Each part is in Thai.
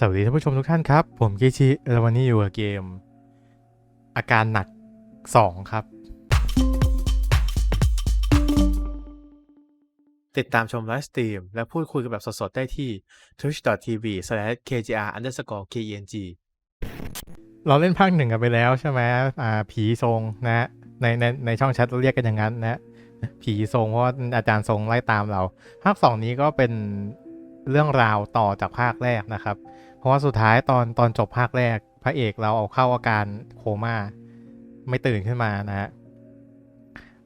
สวัสดีท่านผู้ชมทุกท่านครับ ผมกิชิแล้ววันนี้อยู่กับเกม อาการหนัก 2 ครับ ติดตามชมไลฟ์สตรีม และพูดคุยกันแบบสดๆ ได้ที่ twitch.tv/kgr_keng เราเล่นภาคหนึ่งกันไปแล้วใช่ไหมอ่าผีทรงนะ ในในในช่องแชทเราเรียกกันอย่างนั้นนะ ผีทรงเพราะว่าอาจารย์ทรงไล่ตามเรา ภาคสองนี้ก็เป็นเรื่องราวต่อจากภาคแรกนะครับ ราะว่าสุดท้ายตอนตอนจบภาคแรก พระเอกเราเอาเข้าอาการโคม่าไม่ตื่นขึ้นมานะฮะ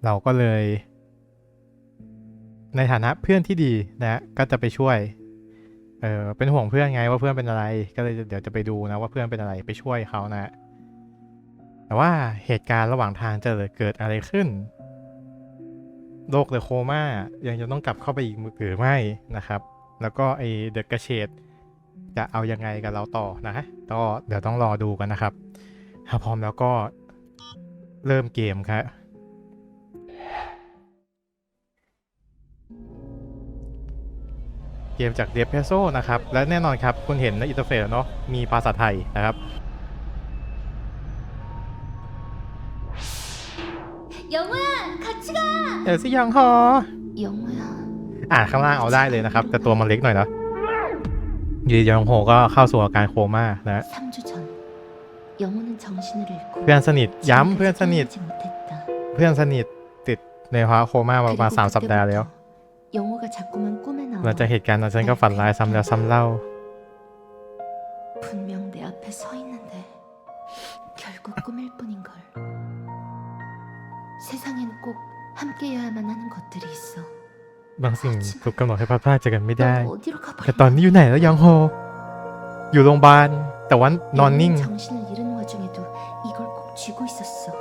เราก็เลย ในฐานะเพื่อนที่ดีนะฮะก็จะไปช่วยเออเป็นห่วงเพื่อนไงว่าเพื่อนเป็นอะไร ก็เลยเดี๋ยวจะไปดูนะว่าเพื่อนเป็นอะไรไปช่วยเขานะฮะแต่ว่าเหตุการณ์ระหว่างทางจะเกิดอะไรขึ้นโรคเดอะโคม่ายังจะต้องกลับเข้าไปอีกหรือไม่นะครับ แล้วก็ไอเดอะกระเชด จะเอายังไงกับเราต่อนะก็เดี๋ยวต้องรอดูกันนะครับ ถ้าพร้อมแล้วก็เริ่มเกมครับเกมจากเดฟเพโซนะครับ และแน่นอนครับ คุณเห็นในอินเทอร์เฟซเนาะมีภาษาไทยนะครับยงเมื่อคัชิกาเอลซี่ยังฮออ่านข้างล่างเอาได้เลยนะครับ แต่ตัวมันเล็กหน่อยนะ ยูดียองโฮก็เข้าสู่อาการโคม่านะ 3주 전 영호는 정신을 잃고 เพื่อนสนิทย้ำเพื่อนสนิท 지금까지 깨어나지 못했다. เพื่อนสนิทติดในภาวะโคม่ามาประมาณ 그리고 สามสัปดาห์แล้ว 그때부터 영호가 자꾸만 꿈에 หลังจาก 나와 เหตุการณ์นั้นฉันก็ฝันร้ายซ้ำแล้วซ้ำเล่า 분명 내 앞에 서 있는데 결국 꿈일 뿐인 걸 세상엔 꼭 함께여야만 하는 것들이 있어 บางสิ่งถูกกำหนดให้พลาดพลาดจากกันไม่ได้ แต่ตอนนี้อยู่ไหนแล้วยองโฮ อยู่โรงพยาบาล แต่ว่านอนนิ่ง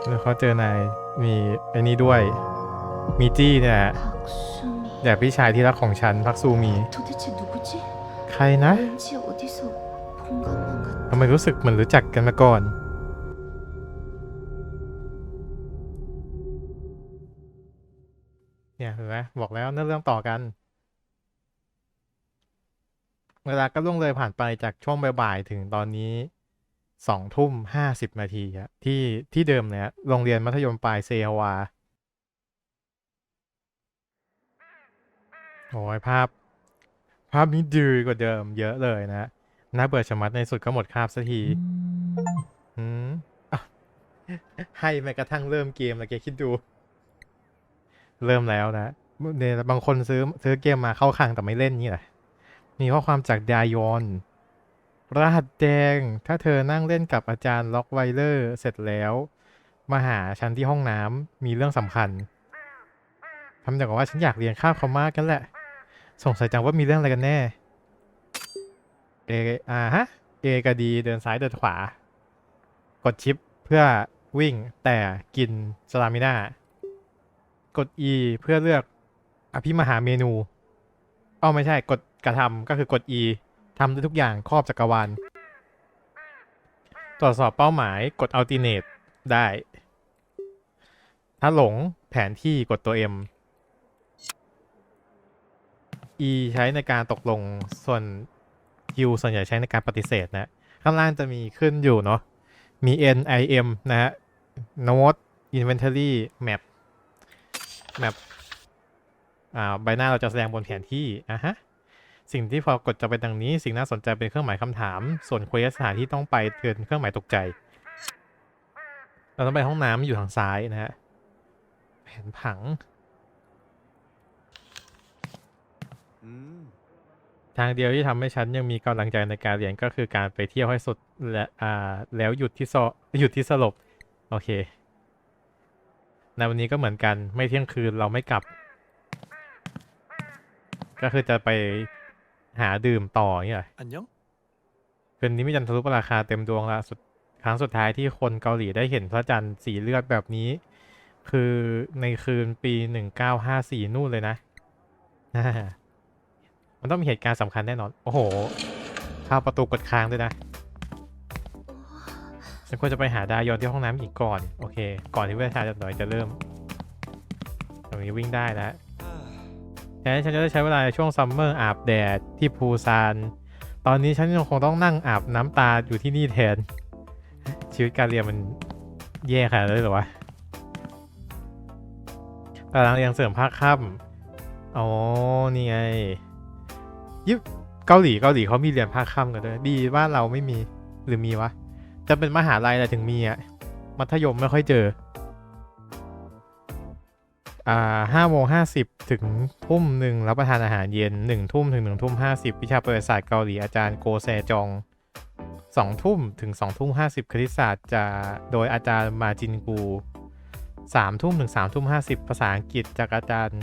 แล้วเขาเจอนายมีไอ้นี่ด้วย มีจี้เนี่ยแต่พี่ชายที่รักของฉันพักซูมี ใครนะทำไมรู้สึกเหมือนรู้จักกันมาก่อน บอกแล้วเนื้อเรื่องต่อกัน เวลาก็ล่วงเลยผ่านไปจากช่วงบ่ายๆถึงตอนนี้สองทุ่มห้าสิบนาทีอะที่ที่เดิมเนี่ยโรงเรียนมัธยมปลายเซฮวาโอ้ยภาพ ภาพนี้ดีกว่าเดิมเยอะเลยนะน่าเบื่อชะมัดในสุดก็หมดคาบสักทีหืมให้แม้กระทั่งเริ่มเกมแล้วแกคิดดู เริ่มแล้วนะ เนี่ยบางคนซื้อซื้อเกมมาเข้าคลังแต่ไม่เล่นนี่แหละมีข้อความจากดายอนรหัสแดง ถ้าเธอนั่งเล่นกับอาจารย์ล็อกไวเลอร์เสร็จแล้ว มาหาฉันที่ห้องน้ำมีเรื่องสำคัญทำอย่างกับว่าฉันอยากเรียนข้ามคอมมากันแหละ สงสัยจังว่ามีเรื่องอะไรกันแน่ เออ่าฮะ เอกับดีเดินซ้ายเดินขวา กดชิปเพื่อวิ่งแต่กินสลามิน่ากด E เพื่อเลือก อภิมหาเมนูอ้อไม่ใช่กดกระทำก็คือกด E ทำได้ทุกอย่างครอบจักรวาล ตรวจสอบเป้าหมายกด alternate ได้ ถ้าหลงแผนที่กดตัว M E ใช้ในการตกลงส่วน U ส่วนใหญ่ใช้ในการปฏิเสธนะ ข้างล่างจะมีขึ้นอยู่เนาะ มี N I M นะฮะ Note Inventory Map Map ใบหน้าเราจะแสดงบนแผนที่อะฮะสิ่งที่พอกดจะเป็นดังนี้ สิ่งน่าสนใจเป็นเครื่องหมายคำถาม ส่วนเควสสถานที่ต้องไปเตือนเครื่องหมายตกใจ เราต้องไปห้องน้ำอยู่ทางซ้ายนะฮะแผนผังทางเดียวที่ทำให้ฉันยังมีกำลังใจในการเรียนก็คือการไปเที่ยวให้สุดและอ่าแล้วหยุดที่ซอหยุดที่สลบโอเคในวันนี้ก็เหมือนกันไม่เที่ยงคืนเราไม่กลับ ก็คือจะไปหาดื่มต่ออย่างเงี้ยเหรอ안 녕? คืนนี้มีจันทรุปราคาเต็มดวงละสุดครั้งสุดท้ายที่คนเกาหลีได้เห็นพระจันทร์สีเลือดแบบนี้ คือในคืนปีหนึ่งเก้าห้าสี่นู่นเลยนะอ่ามันต้องมีเหตุการณ์สำคัญแน่นอน โอ้โหเข้าประตูกดค้างด้วยนะฉันควรจะไปหาดายอนที่ห้องน้ำอีกก่อน โอเค ก่อนที่เวลาจะหน่อยจะเริ่ม ตรงนี้วิ่งได้นะ แทนที่ฉันจะได้ใช้เวลาในช่วงซัมเมอร์อาบแดดที่พูซาน ตอนนี้ฉันยังคงต้องนั่งอาบน้ำตาอยู่ที่นี่แทน ชีวิตการเรียนมันแย่ขนาดนั้นเลยหรอวะตารางเรียนเสริมภาคค่ำอ๋อ นี่ไง ยิบเกาหลีเกาหลีเขามีเรียนภาคค่ำกันด้วย ดีบ้าเราไม่มีหรือมีวะ จะเป็นมหาลัยอะไรถึงมีอะมัธยมไม่ค่อยเจอ ห้าโมงห้าสิบถึงทุ่มหนึ่งรับประทานอาหารเย็นหนึ่งทุ่มถึงหนึ่งทุ่มห้าสิบวิชาประวัติศาสตร์เกาหลีอาจารย์โกแซจองสองทุ่มถึงสองทุ่มห้าสิบคณิตศาสตร์จะโดยอาจารย์มาจินกูสามทุ่มถึงสามทุ่มห้าสิบภาษาอังกฤษจากอาจารย์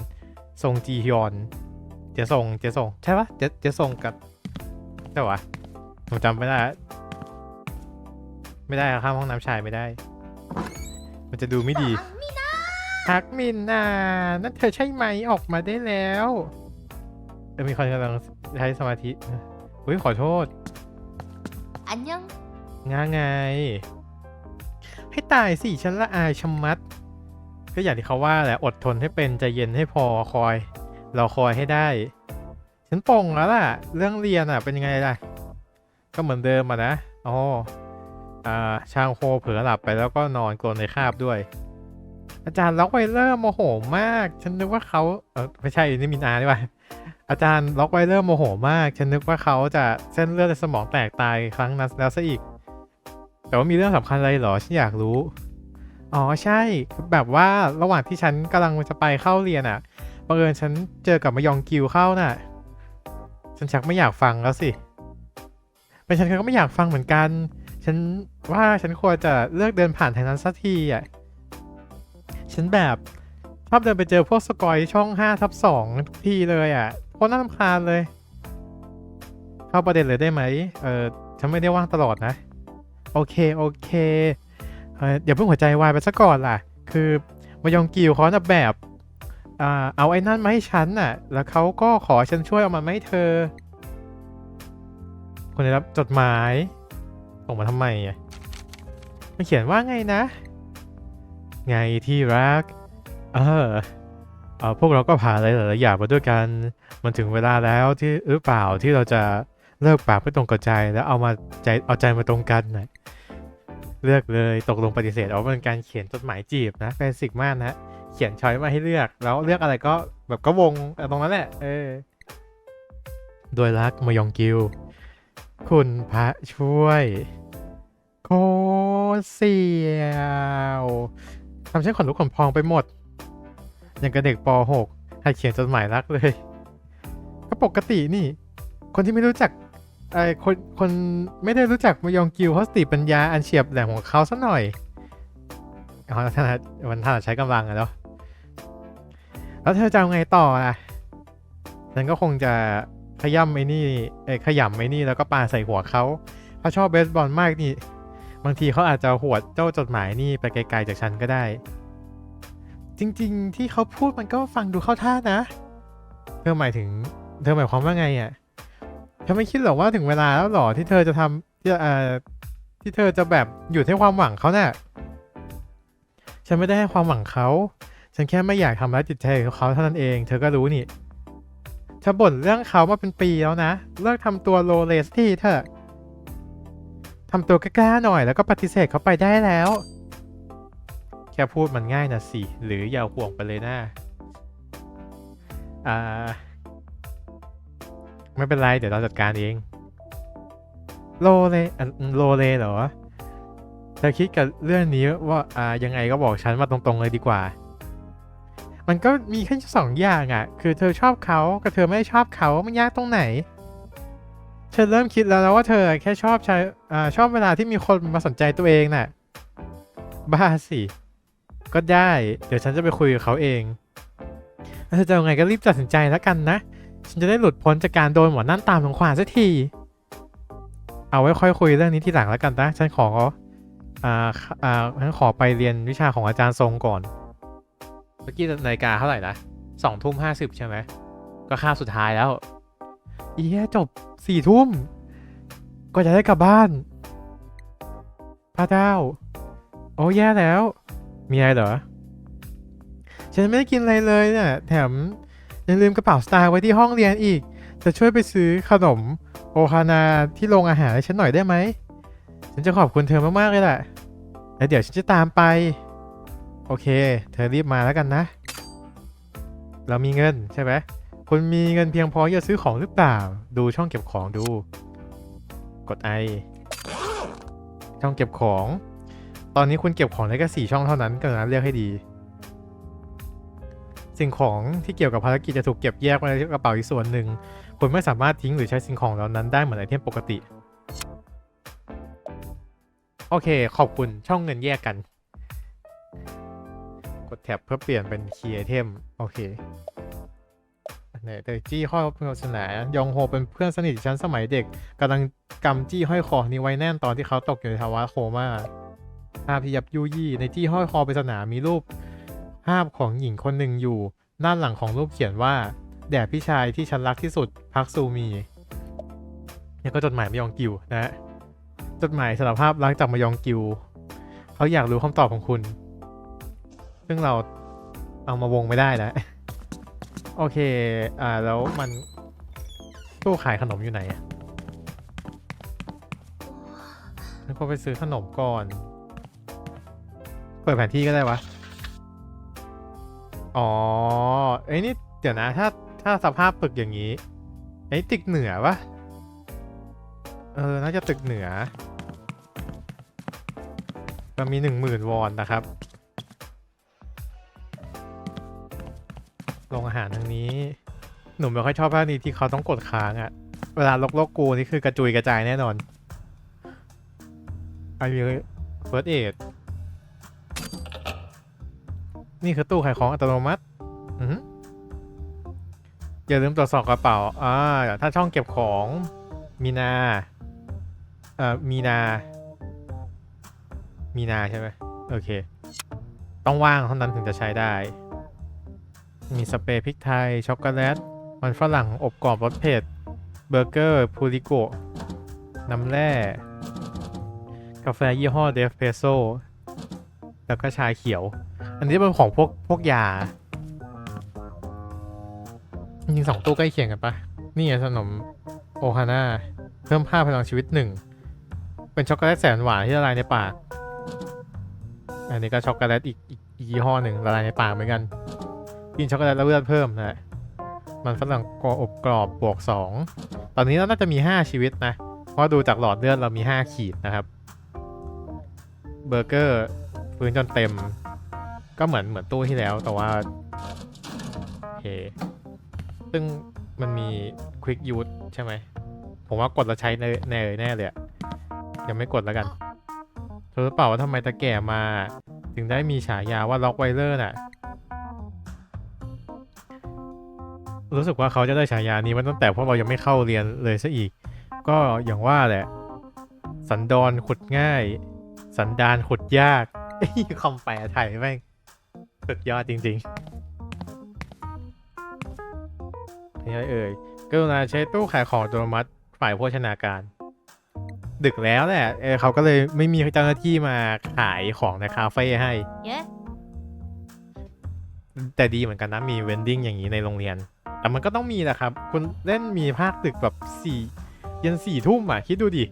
ทรงจีฮยอนเจะส่งเจะส่งใช่ปะเจะเจะส่งกับใช่ปะผมจำไม่ได้ละไม่ได้ข้ามห้องน้ำชายไม่ได้ มันจะดูไม่ดี ฮักมินน่ะนั่นเธอใช่ไหมออกมาได้แล้วเออมีคนกำลังใช้สมาธิอุ้ยขอโทษ안 녕. ง่าไง ให้ตายสิฉันละอายชะมัด ก็อย่างที่เขาว่าแหละอดทนให้เป็นใจเย็นให้พอคอย เราคอยให้ได้ ฉันปลงแล้วล่ะ เรื่องเรียนอะเป็นยังไงล่ะ ก็เหมือนเดิมอะนะอ๋ออ่าชางโฮเผลอหลับไปแล้วก็นอนกลนในคาบด้วย อาจารย์ล็อกไวเลอร์โมโหมาก ฉันนึกว่าเขาเออไม่ใช่นี่มินอานี่หว่าอาจารย์ล็อกไวเลอร์โมโหมาก ฉันนึกว่าเขาจะเส้นเลือดในสมองแตกตายครั้งนั้นแล้วซะอีก แต่ว่ามีเรื่องสำคัญอะไรเหรอ ฉันอยากรู้ อ๋อใช่ แบบว่าระหว่างที่ฉันกำลังจะไปเข้าเรียนอะ่ะบังเอิญฉันเจอกับมายองกิวเข้าน่ะ ฉันชักไม่อยากฟังแล้วสิเป็นฉันก็ไม่อยากฟังเหมือนกัน ฉันว่าฉันควรจะเลือกเดินผ่านทางนั้นสักทีอะ ฉันแบบชอบเดินไปเจอพวกสกอยช่อง5ทับ2ทุกทีเลยอะโคตรน่ารำคาญเลย เข้าประเด็นเลยได้ไหมเออฉันไม่ได้ว่างตลอดนะ โอเค โอเคเอออย่าเพิ่งหัวใจวายไปซะก่อนล่ะ คือมายองกิวเขาน่ะแบบอ่าเอาไอ้นั่นมาให้ฉันน่ะ แล้วเขาก็ขอฉันช่วยเอามันมาให้เธอ คนได้รับจดหมายส่งมาทำไมอะมันเขียนว่าไงนะ ไงที่รัก เออเออพวกเราก็ผ่านอะไรหลายๆอย่างมาด้วยกัน มันถึงเวลาแล้วที่หรือเปล่าที่เราจะเลิกปากไม่ตรงกับใจแล้วเอามาใจเอาใจมาตรงกันนะเลือกเลยตกลงปฏิเสธเอาเป็นการเขียนจดหมายจีบนะแฟนสิกมากนะเขียนช้อยมาให้เลือก แล้วเลือกอะไรก็แบบก็วงตรงนั้นแหละเออโดยรักมายองกิว คุณพระช่วย โคเสียว ทำฉันขนลุกขนพองไปหมด อย่างกับเด็กป .6 ให้เขียนจดหมายรักเลย ก็ปกตินี่ คนที่ไม่รู้จักไอ้คนคนไม่ได้รู้จักมยองกิวเขาสติปัญญาอันเฉียบแหลมของเขาสักหน่อยอ๋อท่านมันท่านใช้กำลังอะเนาะแล้วเธอจะเอาไงต่อล่ะฉันก็คงจะขย่ำไอ้นี่ไอ้ขยำไอ้นี่แล้วก็ปาใส่หัวเขาเขาชอบเบสบอลมากนี่ บางทีเขาอาจจะหวดเจ้าจดหมายนี่ไปไกลๆจากฉันก็ได้ จริงๆ ที่เขาพูดมันก็ฟังดูเข้าท่านะ เธอหมายถึง เธอหมายความว่าไงอะเธอไม่คิดหรอกว่าถึงเวลาแล้วหรอที่เธอจะทำที่เอ่อที่เธอจะแบบหยุดให้ความหวังเขาน่ะฉันไม่ได้ให้ความหวังเขา ฉันแค่ไม่อยากทำร้ายจิตใจของเขาเท่านั้นเอง เธอก็รู้นี่เธอบ่นเรื่องเขามาเป็นปีแล้วนะ เลิกทำตัวโลเลสทีเถอะ ทำตัวกล้าๆหน่อยแล้วก็ปฏิเสธเขาไปได้แล้ว แค่พูดมันง่ายนะสิ หรืออย่าห่วงไปเลยนะอ่าไม่เป็นไรเดี๋ยวเราจัดการเอง โลเลอะโลเลเหรอเธอคิดกับเรื่องนี้ว่าอ่ายังไงก็บอกฉันมาตรงๆเลยดีกว่า มันก็มีแค่สองอย่างอะ่ะ คือเธอชอบเขากับเธอไม่ชอบเขามันยากตรงไหน ธอเริ่มคิดแล้วนะว่าเธอแค่ชอบใช้อ่าชอบเวลาที่มีคนมาสนใจตัวเองน่ะ บ้าสิ ก็ได้ เดี๋ยวฉันจะไปคุยกับเขาเองแล้วเธอจะเอาไงก็รีบตัดสินใจแล้วกันนะ ฉันจะได้หลุดพ้นจากการโดนหมอนั่นตามทางขวาสักที เอาไว้ค่อยคุยเรื่องนี้ทีหลังแล้วกันนะ ฉันขออ่าอ่าฉันขอไปเรียนวิชาของอาจารย์ทรงก่อน เมื่อกี้นาฬิกาเท่าไหร่นะสองทุ่มห้าสิบใช่ไหม ก็คาบสุดท้ายแล้ว อีแย่จบสี่ทุ่มก็จะได้กลับบ้าน พระเจ้า โอ้แย่แล้ว มีอะไรเหรอ ฉันไม่ได้กินอะไรเลยเนี่ยแถมยังลืมกระเป๋าสตางค์ไว้ที่ห้องเรียนอีก จะช่วยไปซื้อขนมโอฮานาที่โรงอาหารให้ฉันหน่อยได้ไหม ฉันจะขอบคุณเธอมากๆเลยแหละ แล้วเดี๋ยวฉันจะตามไป โอเค เธอรีบมาแล้วกันนะ เรามีเงินใช่ไหม คุณมีเงินเพียงพอจะซื้อของหรือเปล่า ดูช่องเก็บของดู กดไอช่องเก็บของ ตอนนี้คุณเก็บของได้แค่สี่ช่องเท่านั้นกรุณาเลือกให้ดี สิ่งของที่เกี่ยวกับภารกิจจะถูกเก็บแยกไว้ในกระเป๋าอีกส่วนหนึ่ง คุณไม่สามารถทิ้งหรือใช้สิ่งของเหล่านั้นได้เหมือนไอเทมปกติ โอเค ขอบคุณช่องเงินแยกกัน กดแท็บเพื่อเปลี่ยนเป็นคีย์ไอเทม โอเค เนี่ยแต่จี้ห้อยเปริศนายองโฮเป็นเพื่อนสนิทฉันสมัยเด็กกำลังกำจี้ห้อยคอนี้ไว้แน่นตอนที่เขาตกอยู่ในภาวะโคม่าภาพที่ยับยุยี่ในจี้ห้อยคอปริศนามีรูป ภาพของหญิงคนหนึ่งอยู่ ด้านหลังของรูปเขียนว่า แด่พี่ชายที่ฉันรักที่สุดพักซูมีเนี่ยก็จดหมายมายองกิวนะฮะจดหมายสารภาพรักจากมายองกิวเขาอยากรู้คำตอบของคุณ ซึ่งเราเอามาวงไม่ได้แล้ว โอเค อ่า แล้วมันตู้ขายขนมอยู่ไหนอะแล้วก็ไปซื้อขนมก่อน เปิดแผนที่ก็ได้วะ อ๋อ เอ้ยนี่ เดี๋ยวนะ ถ้า ถ้าสภาพตึกอย่างนี้ ไอ้ยตึกเหนือวะ เออ น่าจะตึกเหนือมันมีหนึ่งหมื่นวอนนะครับ โรงอาหารทางนี้ หนุ่มไม่ค่อยชอบภาคนี้ที่เขาต้องกดค้างอะเวลาลกลกกูนี่คือกระจุยกระจายแน่นอนอันนี้เฟิร์สเอดนี่คือตู้ขายของอัตโนมัติอือหืออย่าลืมตรวจสอบกระเป๋าอ่าถ้าช่องเก็บของมีนาเอ่อมีนา มีนาใช่ไหมโอเค ต้องว่างเท่านั้นถึงจะใช้ได้ มีสเปรย์พริกไทย ช็อกโกแลต มันฝรั่งอบกรอบรสเผ็ด เบอร์เกอร์พูริโกน้ำแร่ กาแฟยี่ห้อเดฟเพโซแล้วก็ชาเขียว อันนี้เป็นของพวกพวกยาจริงสองตู้ใกล้เคียงกันปะนี่ไงขนมโอฮาน่าเพิ่มค่าพลังชีวิตหนึ่ง เป็นช็อกโกแลตแสนหวานที่ละลายในปาก อันนี้ก็ช็อกโกแลตอีกอีกยี่ห้อหนึ่งละลายในปากเหมือนกัน กินช็อกโกแลตแล้วเลือดเพิ่มนะมันฝรั่งกอบอบกรอบบวก 2 ตอนนี้เราน่าจะมี 5 ชีวิตนะ เพราะดูจากหลอดเลือดเรามี 5 ขีดนะครับ เบอร์เกอร์ฟื้นจนเต็ม ก็เหมือนเหมือนตู้ที่แล้วแต่ว่าเคซึ่งมันมี Quick Use ใช่ไหม ผมว่ากดแล้วใช้แน่แน่แน่เลยยังไม่กดแล้วกันเธอรู้เปล่าว่าทำไมตะแก่มา ถึงได้มีฉายาว่าล็อกไวเลอร์น่ะ รู้สึกว่าเขาจะได้ฉายานี้มาตั้งแต่พวกเรายังไม่เข้าเรียนเลยซะอีก ก็อย่างว่าแหละ สันดอนขุดง่าย สันดานขุดยากไอ้คำแปลไทยแม่งสุดยอดจริงๆนี่อะไรเอ่ยกรุณาใช้ตู้ขายของอัตโนมัติฝ่ายโภชนาการ ดึกแล้วแหละเออเขาก็เลยไม่มีเจ้าหน้าที่มาขายของในคาเฟ่ให้ 예? แต่ดีเหมือนกันนะมีเวนดิ้งอย่างนี้ในโรงเรียน แต่มันก็ต้องมีนะครับ คุณเล่นมีภาคตึกแบบสี่ยันสี่ทุ่มอะ คิดดูดิ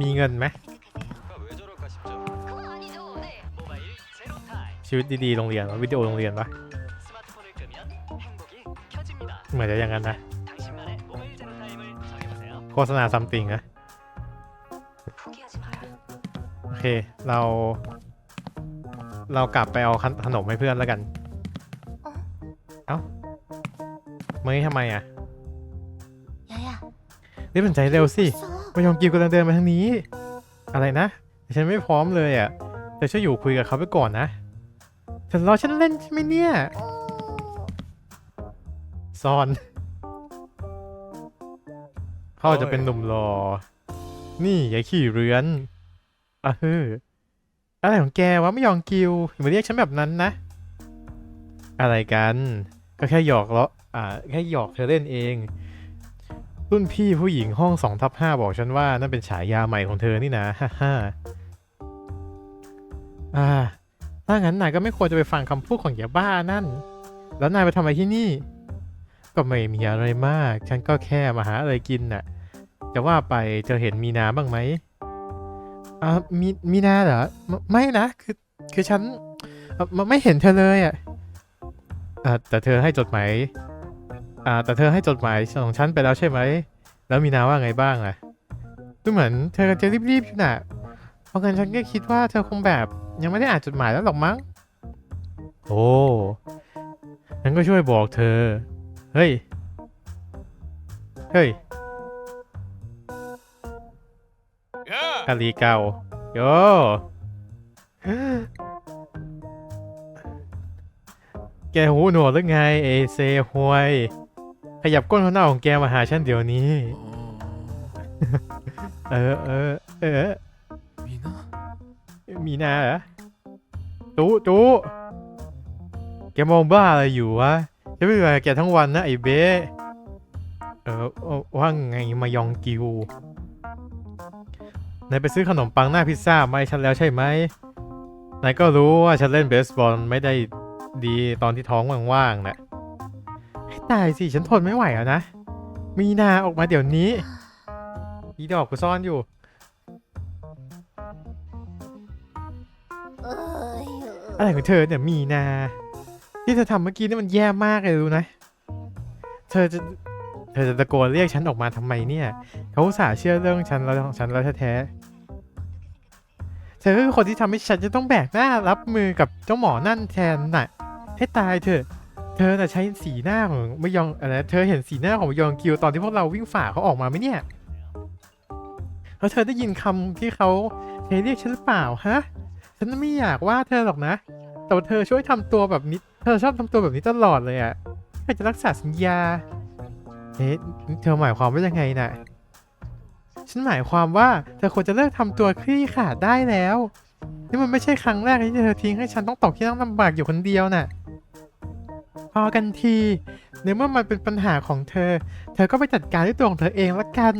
มีเงินไหมชีวิตดีๆ โรงเรียนวิดีโอโรงเรียนปะเหมือนจะอย่างนั้นนะ โฆษณาซัมติงนะ โอเค เรา เรากลับไปเอาขนมให้เพื่อนแล้วกัน เอ้าเมย์ทำไมอะรีบตัดใจเร็วสิไม่ยอมกิวกำลังเดินมาทางนี้ อะไรนะ ฉันไม่พร้อมเลยอะแต่ช่วยอยู่คุยกับเขาไปก่อนนะฉันรอฉันเล่นใช่ไหมเนี่ยซ่อน เขาจะเป็นหนุ่มรอ นี่อย่าขี่เรือนอะเฮ้อ อะไรของแกวะไม่ยองกิวอย่ามาเรียกฉันแบบนั้นนะ อะไรกัน ก็แค่หยอกเลาะอ่าแค่หยอกเธอเล่นเอง รุ่นพี่ผู้หญิงห้องสองทับห้าบอกฉันว่านั่นเป็นฉายาใหม่ของเธอนี่นะฮ่าฮ่าอ่าถ้างั้นนายก็ไม่ควรจะไปฟังคำพูดของยาบ้านั่น แล้วนายไปทำอะไรที่นี่ ก็ไม่มีอะไรมาก ฉันก็แค่มาหาอะไรกินน่ะ จะว่าไปเธอเห็นมีนาบ้างไหม อ่ามีมีนาเหรอไม่ไม่นะคือคือฉันอ่อไม่เห็นเธอเลยอะอ่าแต่เธอให้จดหมายอ่าแต่เธอให้จดหมายของฉันไปแล้วใช่ไหมแล้วมีนาว่าไงบ้างล่ะดูเหมือนเธอจะรีบๆอยู่น่ะเพราะงั้นฉันก็คิดว่าเธอคงแบบยังไม่ได้อ่านจดหมายแล้วหรอกมั้ง โอ้งั้นก็ช่วยบอกเธอ เฮ้ย เฮ้ย กาลีเก่าโยแกหูหนวกหรือไงเอเซฮวย ขยับก้นหัวหน้าของแกมาหาฉันเดี๋ยวนี้ เออเออเออ미 나? มีนาเหรอตู้ตู้แกมองบ้าอะไรอยู่วะจะไม่อยู่กับแกทั้งวันนะไอ้เบ้เออเอ่อว่าไงมายองกิว นายไปซื้อขนมปังหน้าพิซซ่ามาให้ฉันแล้วใช่ไหมนายก็รู้ว่าฉันเล่นเบสบอลไม่ได้ดีตอนที่ท้องว่างๆนะให้ตายสิฉันทนไม่ไหวแล้วนะ มีนาออกมาเดี๋ยวนี้ อีดอกกูซ่อนอยู่อะไรของเธอเนี่ยมีนา ที่เธอทำเมื่อกี้นี่มันแย่มากเลยรู้นะ เธอจะเธอจะตะโกนเรียกฉันออกมาทำไมเนี่ย เขาอุตส่าห์เชื่อเรื่องฉันแล้วของฉันแล้วแท้ๆ ธอคือคนที่ทำให้ฉันจะต้องแบกหน้ารับมือกับเจ้าหมอนั่นแทนน่ะ ให้ตายเถอะ เธอน่ะใช้สีหน้าของมยองอะไรเธอเห็นสีหน้าของมยองกิวตอนที่พวกเราวิ่งฝ่าเขาออกมาไหมเนี่ยแล้วเธอได้ยินคำที่เขาเรียกฉันหรือเปล่าฮะ ฉันไม่อยากว่าเธอหรอกนะ แต่ว่าเธอช่วยทำตัวแบบนี้ เธอชอบทำตัวแบบนี้ตลอดเลยอะ่ะเธอจะรักษาสัญญาเอ๊ะเธอหมายความว่ายังไงน่ะ ฉันหมายความว่าเธอควรจะเลิกทำตัวคลี่ขาดได้แล้ว นี่มันไม่ใช่ครั้งแรกที่เธอทิ้งให้ฉันต้องตกที่นั่งลำบากอยู่คนเดียวน่ะ พอกันทีในเมื่อมันเป็นปัญหาของเธอ เธอก็ไปจัดการด้วยตัวของเธอเองละกัน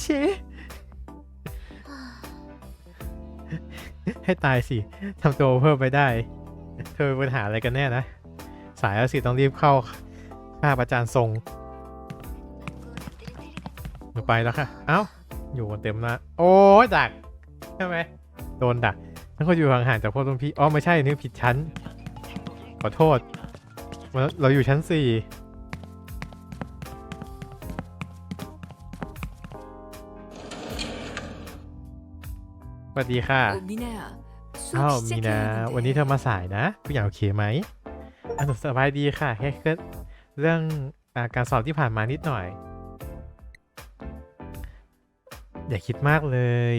เชให้ตายสิทำตัวเพิ่มไปได้ เธอมีปัญหาอะไรกันแน่นะ สายแล้วสิต้องรีบเข้าข้าประจานทรง ไปแล้วค่ะ เอ้า อยู่กันเต็มนะโอ้ยดักใช่ไหมโดนดักทั้งคนอยู่ห่างๆจากพวกรุ่นพี่ อ๋อ ไม่ใช่นี่ผิดชั้น ขอโทษ เราอยู่ชั้นสี่สวัสดีค่ะอ้าวมีนาวันนี้เธอมาสายนะผู้ใหญ่โอเคไหมอันสบายดีค่ะแค่เรื่องการสอบที่ผ่านมานิดหน่อย อย่าคิดมากเลย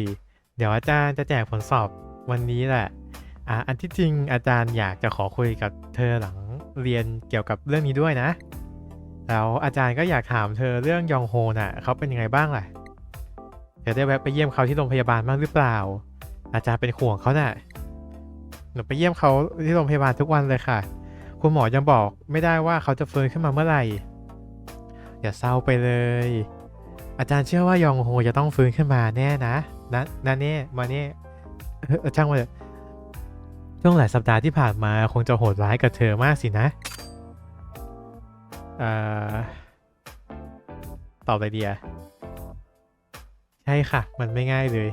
เดี๋ยวอาจารย์จะแจกผลสอบวันนี้แหละอะอันที่จริงอาจารย์อยากจะขอคุยกับเธอหลังเรียนเกี่ยวกับเรื่องนี้ด้วยนะ แล้วอาจารย์ก็อยากถามเธอเรื่องยองโฮน่ะเขาเป็นยังไงบ้างล่ะ เธอได้แวะไปเยี่ยมเขาที่โรงพยาบาลบ้างหรือเปล่า อาจารย์เป็นห่วงเขาน่ะ หนูไปเยี่ยมเขาที่โรงพยาบาลทุกวันเลยค่ะ คุณหมอยังบอกไม่ได้ว่าเขาจะฟื้นขึ้นมาเมื่อไหร่ อย่าเศร้าไปเลย อาจารย์เชื่อว่ายองโฮจะต้องฟื้นขึ้นมาแน่นะนะนะเน่มาเน่เออช่างมาเถอะช่วงหลายสัปดาห์ที่ผ่านมาคงจะโหดร้ายกับเธอมากสินะเอ่อตอบอะไรดีอะใช่ค่ะ มันไม่ง่ายเลย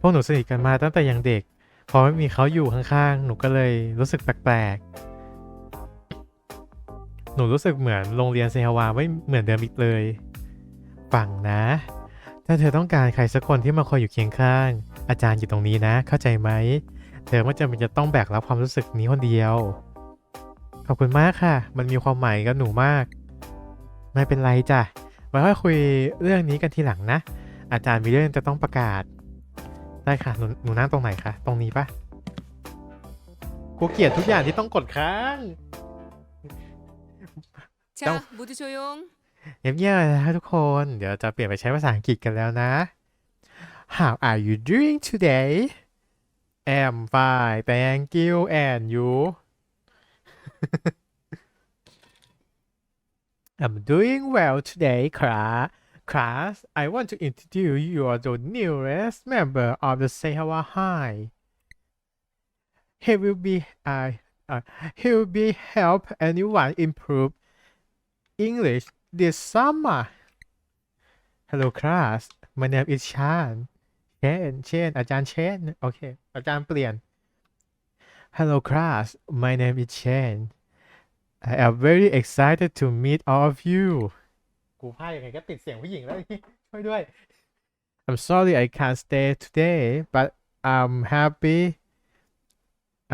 พวกหนูสนิทกันมาตั้งแต่ยังเด็ก พอไม่มีเขาอยู่ข้างๆ หนูก็เลยรู้สึกแปลกๆ หนูรู้สึกเหมือนโรงเรียนเซฮาวาไม่เหมือนเดิมอีกเลย ฟังนะ ถ้าเธอต้องการใครสักคนที่มาคอยอยู่เคียงข้าง อาจารย์อยู่ตรงนี้นะ เข้าใจไหม เธอไม่จำเป็นจะต้องแบกรับความรู้สึกนี้คนเดียว ขอบคุณมากค่ะ มันมีความหมายกับหนูมาก ไม่เป็นไรจ้ะ ไว้ค่อยคุยเรื่องนี้กันทีหลังนะ อาจารย์มีเรื่องจะต้องประกาศ ได้ค่ะ หนูหนูนั่งตรงไหนคะ ตรงนี้ปะกูเกลียดทุกอย่างที่ต้องกดค้าง 자 짱. 모두 조용 เงียบๆเลยนะทุกคน เดี๋ยวจะเปลี่ยนไปใช้ภาษาอังกฤษกันแล้วนะ How are you doing today I'm fine thank you and you I'm doing well today class class I want to introduce you are the newest member of the Sehawa High he will be uh, uh, he will be help anyone improve English this summer Hello class my name is Chan เชนเชนอาจารย์เชนโอเค อาจารย์เปลี่ยน Hello class my name is Chen I am very excited to meet all of you กูพลาดยังไงก็ติดเสียงผู้หญิงแล้วนี่ ช่วยด้วย I'm sorry I can't stay today but I'm happy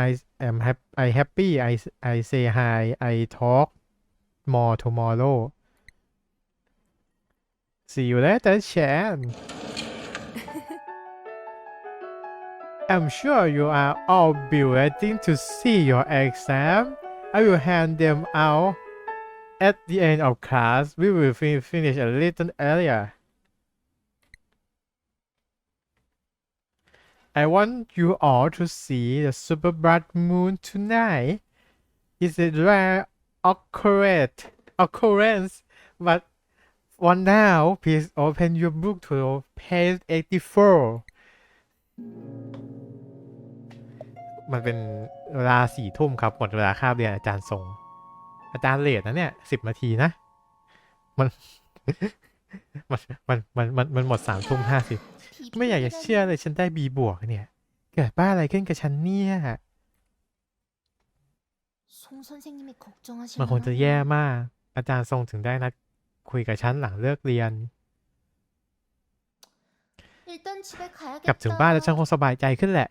I am happy I happy I I say hi I talk more tomorrow see you later Chan I'm sure you are all be waiting to see your exam. I will hand them out at the end of class. We will fi- finish a little earlier. I want you all to see the super bright moon tonight. It's a rare occurrence, occurrence, but one now. Please open your book to page 84. มันเป็นเวลาสี่ทุ่มครับ หมดเวลาคาบเรียนอาจารย์ทรง อาจารย์เลทนะเนี่ยสิบนาทีนะ มัน มัน มัน มัน มันมันหมดสามทุ่มห้าสิบไม่อยากจะเชื่อเลยฉันได้บีบวกเนี่ย เกิดบ้าอะไรขึ้นกับฉันเนี่ยมันคงจะแย่มาก อาจารย์ทรงถึงได้นัด คุยกับฉันหลังเลิกเรียน กลับถึงบ้านแล้วฉันคงสบายใจขึ้นแหละ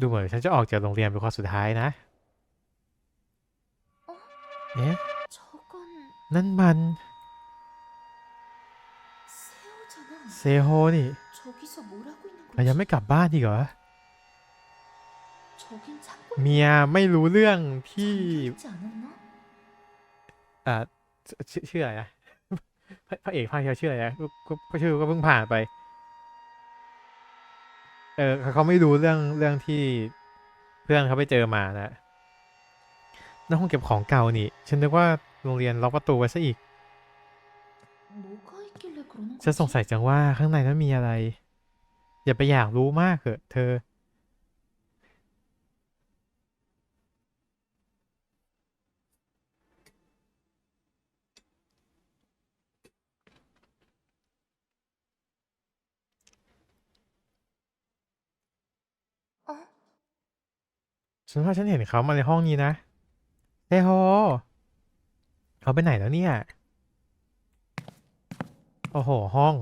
ดูเหมือนฉันจะออกจากโรงเรียนเป็นคนสุดท้ายนะเนี่ยนั่นมันเซโฮนี่เรายังไม่กลับบ้านอีกเหรอ เมียไม่รู้เรื่องที่อ่าเชื่ออะไรนะพระเอกภาคเชียวชื่ออะไรนะก็ชื่อก็เพิ่งผ่านไป เออเขาไม่รู้เรื่องเรื่องที่เพื่อนเขาไปเจอมานะในห้องเก็บของเก่านี่ ฉันนึกว่าโรงเรียนล็อกประตูไว้ซะอีก ฉันสงสัยจังว่าข้างในนั้นมีอะไร อย่าไปอยากรู้มากเถอะเธอ ฉันว่าฉันเห็นเขามาในห้องนี้นะเซโฮเขาไปไหนแล้วเนี่ย โอ้โห ห้อง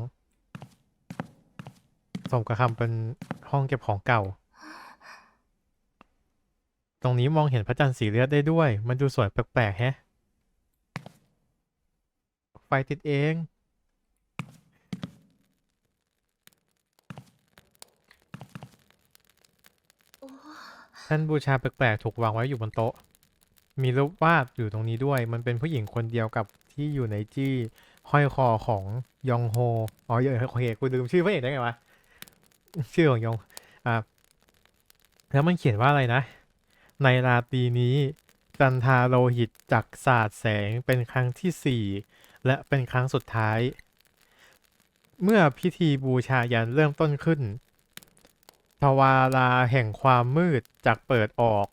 สมกับคำเป็นห้องเก็บของเก่า ตรงนี้มองเห็นพระจันทร์สีเลือดได้ด้วย มันดูสวยแปลกๆแฮะ ไฟติดเอง ท่านบูชาแปลกๆถูกวางไว้อยู่บนโต๊ะ มีรูปวาดอยู่ตรงนี้ด้วย มันเป็นผู้หญิงคนเดียวกับที่อยู่ในจี้ห้อยคอของยองโฮ อ๋อเออโอเคกูลืมชื่อพระเอกได้ไงวะ ชื่อของยอง อ่า แล้วมันเขียนว่าอะไรนะ ในราตรีนี้ จันทาโลหิตจักสาดแสงเป็นครั้งที่สี่และเป็นครั้งสุดท้าย เมื่อพิธีบูชายันเริ่มต้นขึ้น ทวาราแห่งความมืดจากเปิดออก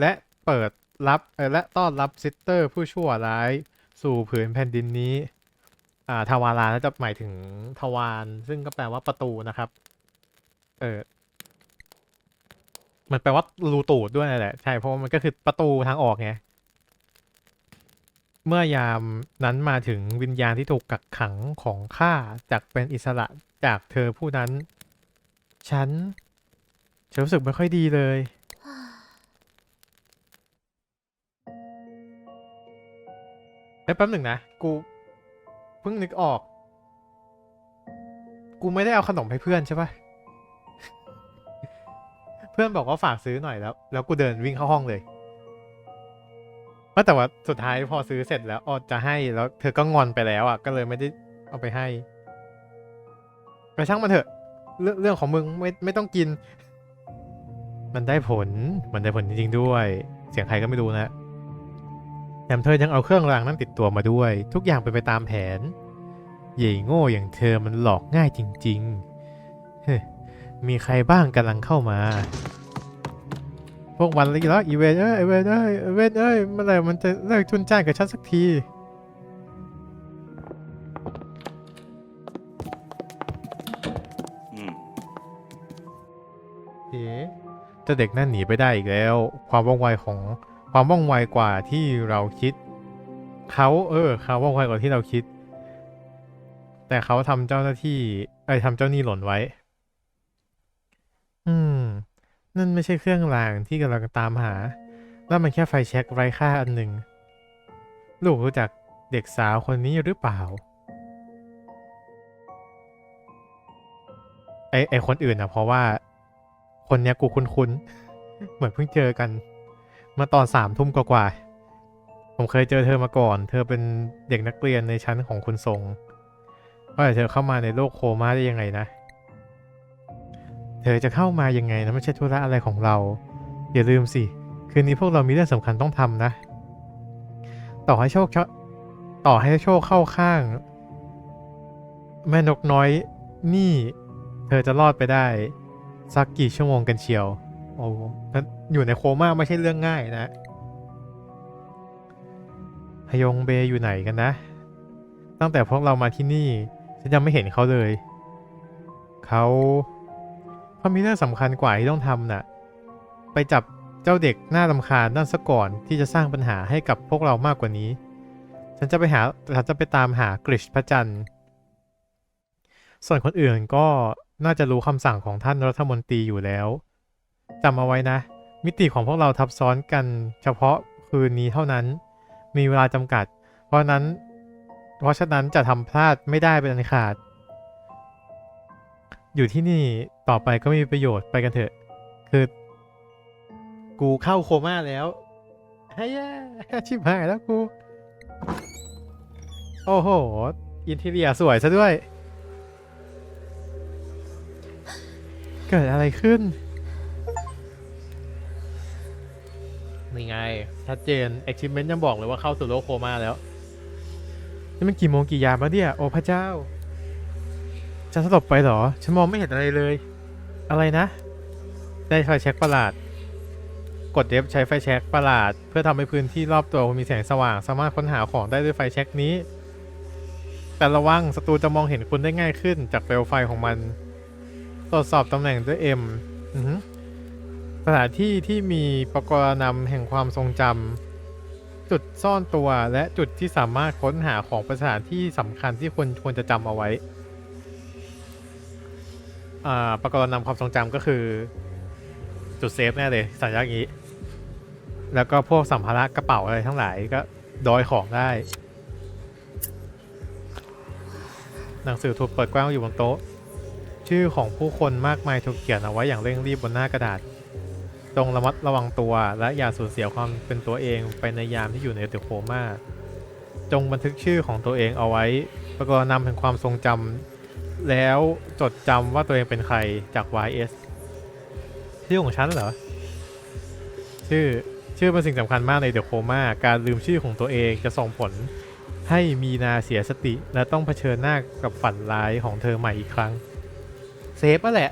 และเปิดรับและต้อนรับซิสเตอร์ผู้ชั่วร้ายสู่ผืนแผ่นดินนี้อ่าทวาราน่าจะหมายถึงทวารซึ่งก็แปลว่าประตูนะครับ เออมันแปลว่ารูตูดด้วยนั่นแหละ ใช่เพราะมันก็คือประตูทางออกไง เมื่อยามนั้นมาถึงวิญญาณที่ถูกกักขังของข้าจากเป็นอิสระจากเธอผู้นั้น ฉัน ฉันรู้สึกไม่ค่อยดีเลย,เอ้ยแป๊บหนึ่งนะ กู เพิ่งนึกออก กูไม่ได้เอาขนมให้เพื่อนใช่ปะเพื่อนบอกว่าฝากซื้อหน่อยแล้ว แล้วกูเดินวิ่งเข้าห้องเลยแต่ว่าสุดท้ายพอซื้อเสร็จแล้วออจะให้แล้ว เธอก็งอนไปแล้วอะ ก็เลยไม่ได้เอาไปให้ ไปช่างมันเถอะ เรื่องเรื่องของมึงไม่ไม่ต้องกิน มันได้ผล มันได้ผลจริงๆด้วย เสียงใครก็ไม่รู้นะแถมเธอยังเอาเครื่องรางนั้นติดตัวมาด้วย ทุกอย่างเป็นไปตามแผนใหญ่โง่อย่างเธอมันหลอกง่ายจริงๆเฮ้มีใครบ้างกำลังเข้ามา พวกวันเลยแล้วอีเวนเอ้ยอีเวนเอ้ยอีเวนเอ้ยเมื่อไหร่มันจะเลิกจุนจ้านกับฉันสักที จ้าเด็กนั่นหนีไปได้อีกแล้ว ความว่องไวของความว่องไวกว่าที่เราคิด เขาเออเขาว่องไวกว่าที่เราคิด แต่เขาทำเจ้าหน้าที่เอ้ทำเจ้าหนี้หล่นไว้ อืม นั่นไม่ใช่เครื่องรางที่กำลังตามหานั่นมันแค่ไฟแช็กไร้ค่าอันหนึ่ง ลูกรู้จักเด็กสาวคนนี้หรือเปล่า ไอไอคนอื่นนะเพราะว่า คนเนี้ยกูคุ้นๆ เหมือนเพิ่งเจอกัน เมื่อตอนสามทุ่มกว่าๆ ผมเคยเจอเธอมาก่อน เธอเป็นเด็กนักเรียนในชั้นของคุณทรงว่าแต่เธอเข้ามาในโลกโคม่าได้ยังไงนะ เธอจะเข้ามายังไงนะไม่ใช่ธุระอะไรของเรา อย่าลืมสิ คืนนี้พวกเรามีเรื่องสำคัญต้องทำนะ ต่อให้โชคชะต่อให้โชคเข้าข้าง แม่นกน้อยนี่ เธอจะรอดไปได้ สักกี่ชั่วโมงกันเชียว โอ้นั้นอยู่ในโคม่าไม่ใช่เรื่องง่ายนะฮยงเบอยู่ไหนกันนะ ตั้งแต่พวกเรามาที่นี่ ฉันยังไม่เห็นเขาเลย เขาเขามีเรื่องสำคัญกว่าที่ต้องทำน่ะ ไปจับเจ้าเด็กหน้าลำคาญนั่นซะก่อนที่จะสร้างปัญหาให้กับพวกเรามากกว่านี้ ฉันจะไปหาฉันจะไปตามหากริชพระจันทร์ ส่วนคนอื่นก็ น่าจะรู้คำสั่งของท่านรัฐมนตรีอยู่แล้วจำเอาไว้นะ มิติของพวกเราทับซ้อนกันเฉพาะคืนนี้เท่านั้น มีเวลาจำกัด เพราะนั้น เพราะฉะนั้นจะทำพลาดไม่ได้เป็นอันขาด อยู่ที่นี่ต่อไปก็ไม่มีประโยชน์ไปกันเถอะ คือ กูเข้าโคม่าแล้วเฮ้ยชิบหายแล้วกู โอ้โห อินทีเรียสวยซะด้วย เกิดอะไรขึ้น นี่ไง ชัดเจน achievement ยังบอกเลยว่าเข้าสู่โลกโคม่าแล้ว นี่มันกี่โมงกี่ยามแล้วเนี่ย โอ้พระเจ้าจะสลบไปเหรอ ฉันมองไม่เห็นอะไรเลย อะไรนะ ได้ไฟแช็กประหลาด กดเดฟใช้ไฟแช็กประหลาด เพื่อทำให้พื้นที่รอบตัวมีแสงสว่าง สามารถค้นหาของได้ด้วยไฟแช็กนี้ แต่ระวังศัตรูจะมองเห็นคุณได้ง่ายขึ้นจากเปลวไฟของมัน ตรวจสอบตำแหน่งด้วย M อือหือสถานที่ที่มีประกรณำแห่งความทรงจำจุดซ่อนตัวและจุดที่สามารถค้นหาของป็นสถานที่สำคัญที่ควรควรจะจำเอาไว้ประกรณำความทรงจำก็คือ จุดเซฟแน่เลยสัญลักษณ์อย่างนี้ แล้วก็พวกสัมภาระกระเป๋าอะไรทั้งหลายก็ดอยของได้ หนังสือถูกเปิดกว้างอยู่บนโต๊ะ ชื่อของผู้คนมากมายถูกเขียนเอาไว้อย่างเร่งรีบบนหน้ากระดาษจงระมัดระวังตัวและอย่าสูญเสียความเป็นตัวเองไปในยามที่อยู่ในเดอะโคม่าจงบันทึกชื่อของตัวเองเอาไว้ประกอบนำแห่งความทรงจำแล้วจดจำว่าตัวเองเป็นใครจาก YS ชื่อของฉันเหรอ ชื่อชื่อเป็นสิ่งสำคัญมากในเดอะโคม่าการลืมชื่อของตัวเองจะส่งผลให้มีนาเสียสติ และต้องเผชิญหน้ากับฝันร้ายของเธอใหม่อีกครั้ง เซฟก็แหละ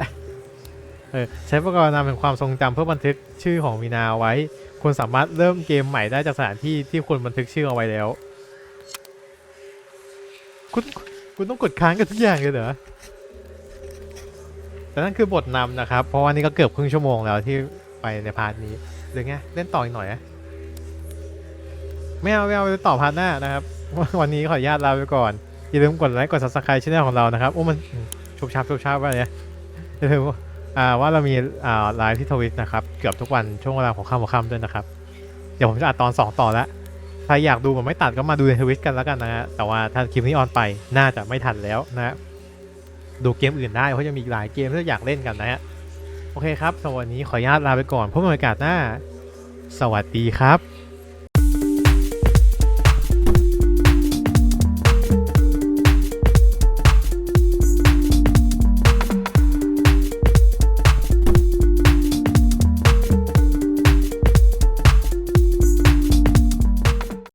เออใช้ประกอบนำเป็นความทรงจำเพื่อบันทึกชื่อของมีนาเอาไว้ คุณสามารถเริ่มเกมใหม่ได้จากสถานที่ที่คุณบันทึกชื่อเอาไว้แล้ว คุณคุณต้องกดค้างกันทุกอย่างเลยเหรอแต่นั่นคือบทนำนะครับ เพราะว่านี่ก็เกือบครึ่งชั่วโมงแล้วที่ไปในพาร์ทนี้หรือไงเล่นต่ออีกหน่อยอะไม่เอาไม่เอาไปต่อพาร์ทหน้านะครับวันนี้ขออนุญาตลาไปก่อนอย่าลืมกดไลค์กด subscribe ช่องของเรานะครับโอ้มัน ชุบชับชุบชับไปเลยอย่าลืมอ่าว่าเรามีไลฟ์ที่ทวิตนะครับ เกือบทุกวันช่วงเวลาของค่ำของค่ำด้วยนะครับ เดี๋ยวผมจะอัดตอน 2 ต่อแล้วใครอยากดูแบบไม่ตัดก็มาดูในทวิตกันแล้วกันนะฮะแต่ว่าถ้าคลิปนี้ออนไปน่าจะไม่ทันแล้วนะฮะดูเกมอื่นได้เพราะยังมีหลายเกมที่อยากเล่นกันนะฮะโอเคครับสำหรับวันนี้ขออนุญาตลาไปก่อนพบกันโอกาสหน้า สวัสดีครับ